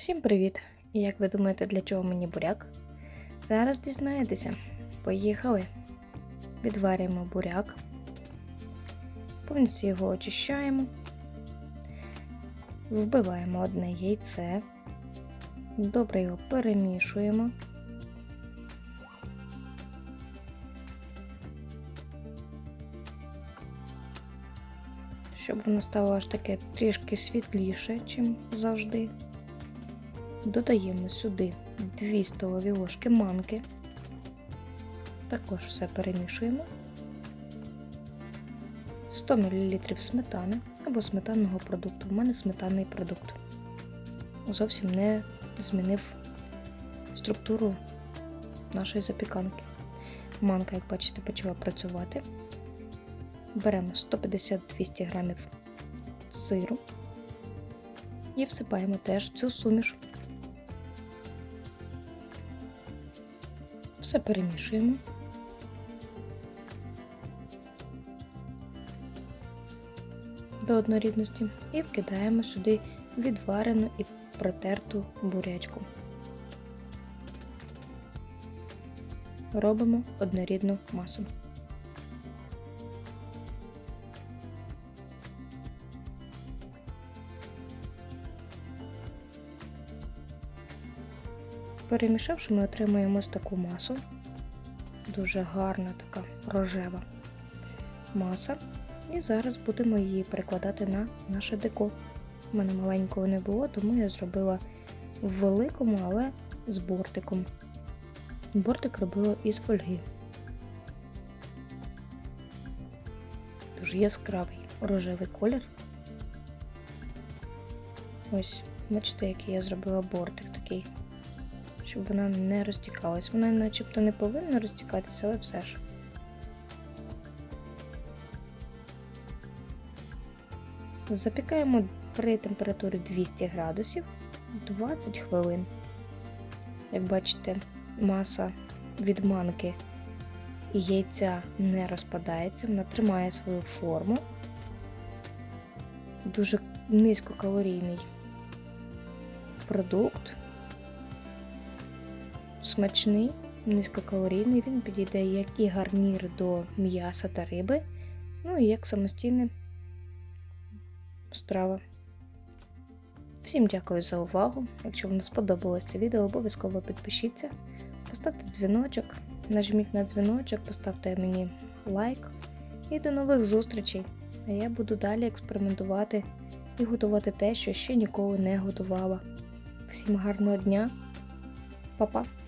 Всім привіт! І як ви думаєте, для чого мені буряк? Зараз дізнаєтеся. Поїхали. Відварюємо буряк. Повністю його очищаємо. Вбиваємо одне яйце. Добре його перемішуємо. Щоб воно стало аж таке трішки світліше, чим завжди. Додаємо сюди 2 столові ложки манки. Також все перемішуємо. 100 мл сметани або сметанного продукту. У мене сметанний продукт. Зовсім не змінив структуру нашої запіканки. Манка, як бачите, почала працювати. Беремо 150-200 грамів сиру і всипаємо теж цю суміш. Все перемішуємо. До однорідності і вкидаємо сюди відварену і протерту бурячку. Робимо однорідну масу. Перемішавши, ми отримуємо ось таку масу. Дуже гарна така рожева маса. І зараз будемо її перекладати на наше деко. У мене маленького не було, тому я зробила в великому, але з бортиком. Бортик робила із фольги. Дуже яскравий рожевий колір. Ось, бачите, який я зробила бортик такий щоб вона не розтікалась. Вона начебто не повинна розтікатися, але все ж. Запікаємо при температурі 200 градусів 20 хвилин. Як бачите, маса від манки і яйця не розпадається, вона тримає свою форму. Дуже низькокалорійний продукт смачний, низькокалорійний, він підійде як і гарнір до м'яса та риби, ну і як самостійна страва. Всім дякую за увагу. Якщо вам сподобалось це відео, обов'язково підпишіться, поставте дзвіночок, нажміть на дзвіночок, поставте мені лайк. І до нових зустрічей! А я буду далі експериментувати і готувати те, що ще ніколи не готувала. Всім гарного дня, Па-па!